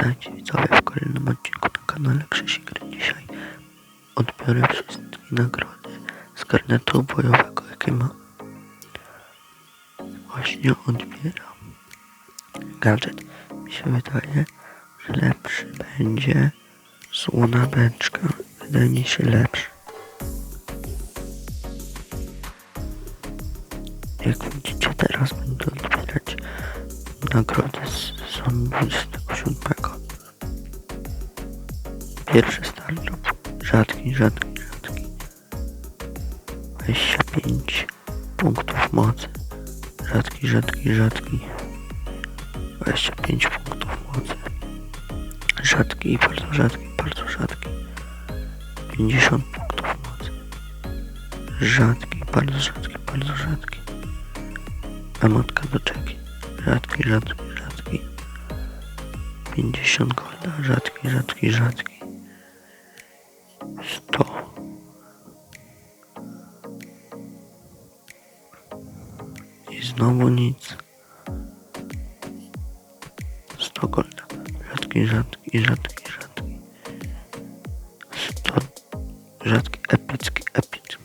Witajcie widzowie w kolejnym odcinku na kanale Krzesik. Dzisiaj odbiorę wszystkie nagrody z karnetu bojowego, jakie mam. Właśnie odbieram. Gadżet mi się wydaje, że lepszy będzie słona beczka. Wydaje mi się lepszy. Jak widzicie teraz będę odbierać nagrody z sezonu 27. Pierwszy startup. Rzadki, rzadki, rzadki. 25 punktów mocy. Rzadki, rzadki, rzadki. 25 punktów mocy. Rzadki, bardzo rzadki, bardzo rzadki. 50 punktów mocy. Rzadki, bardzo rzadki, bardzo rzadki. Emotka do czeki. Rzadki, rzadki, rzadki. 50 golda. Rzadki, rzadki, rzadki. Znowu nic. 100 golda. Rzadki, rzadki, rzadki, rzadki. 100. Rzadki, epicki, epicki.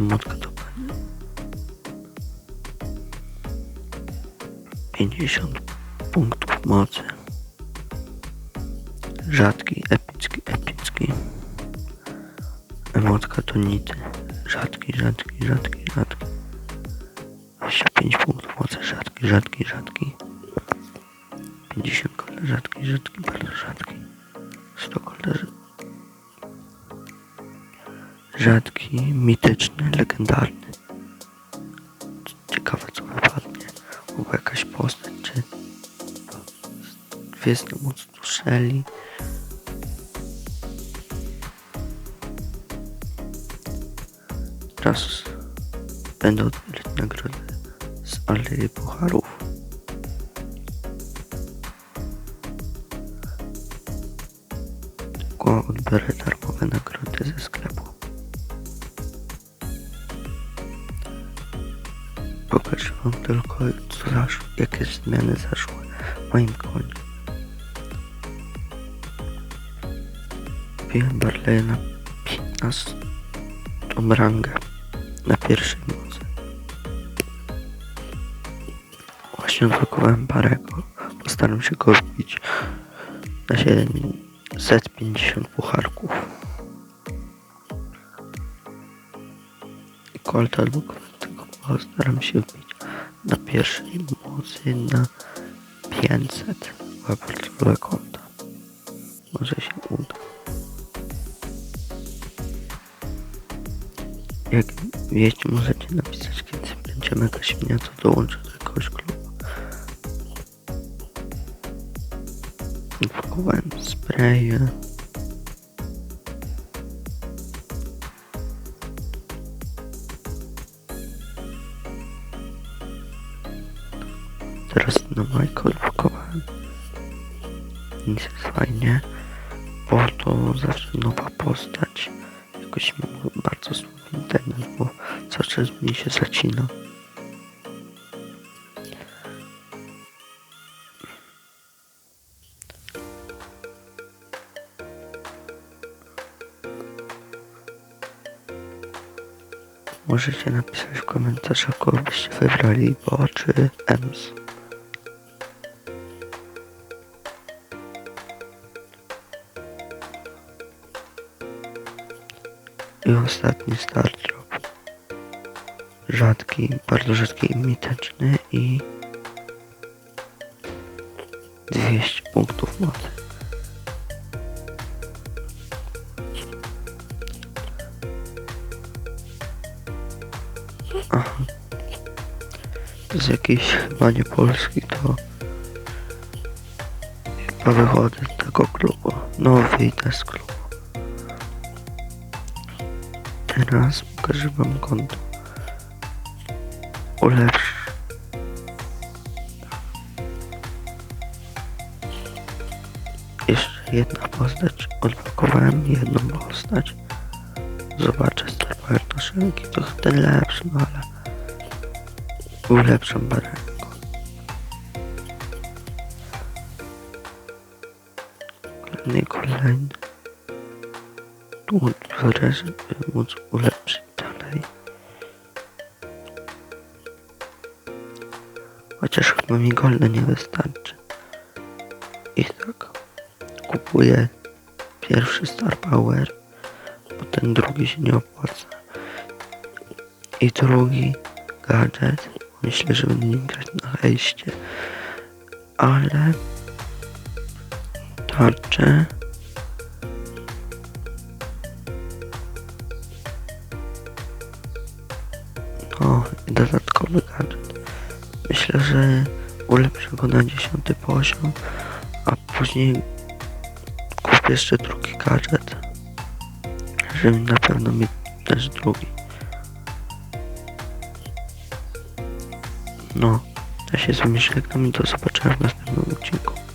Emotka do pani. 50 punktów mocy. Rzadki, epicki, epicki. Emotka to nity. Rzadki, rzadki, rzadki, rzadki. 25 punktów mocy. Rzadki, rzadki, rzadki. 50 golda. Rzadki, rzadki, bardzo rzadki. 100 golda. rz- Rzadki, mityczny, legendarny. Ciekawe co wypadnie. Albo jakaś postać, czy Gwiezdny moc Duszeli. Teraz będę odbierać nagrodę Alerii Pucharów. Tylko odbiorę darmowe nagrody ze sklepu. Pokażę wam tylko, co zaszło, jakie zmiany zaszły w moim konie. Wbiłem Barleya na 15 rangę na pierwszej Właśnie odblokowałem Barego. Postaram się go wbić na 750 pucharków. I Colta tego postaram się wbić na pierwszej mocy na 500. Była bardzo złe konta. Może się uda. Jak wiecie, możecie napisać, kiedy będzie śmienia, to dołączę do Odblokowałem spraye. Teraz na Majka odblokowałem. Nic jest fajnie, bo to zawsze nowa postać. Jakoś bardzo słaby internet, bo cały czas mi się zacina. Możecie napisać w komentarzach, kogo byście wybrali, bo czy EMS. I ostatni start. Rzadki, bardzo rzadki i mityczny i 200 punktów mocy. Jest jakiś chyba nie polski, to chyba wychodzę z tego klubu. No wyjdę z klubu. Teraz pokażę wam konto. Ulepsz. Jeszcze jedna postać. Odblokowałem jedną postać. Zobaczę Star Szelki. To ten lepszy, no ale ulepszam barenko. następny kolejny. Tu wyrazy, by móc ulepszyć dalej. Chociaż chyba mi golda nie wystarczy. I tak kupuję pierwszy Star Power, bo ten drugi się nie opłaca. I drugi gadżet. Myślę, że będę nim grać na hejście. Ale tarczę. No dodatkowy gadżet. Myślę, że ulepszę go na 10 poziom, a później kupię jeszcze drugi gadżet. Żeby na pewno mieć też drugi. No, ja się z wami żegnam i do zobaczenia w następnym odcinku.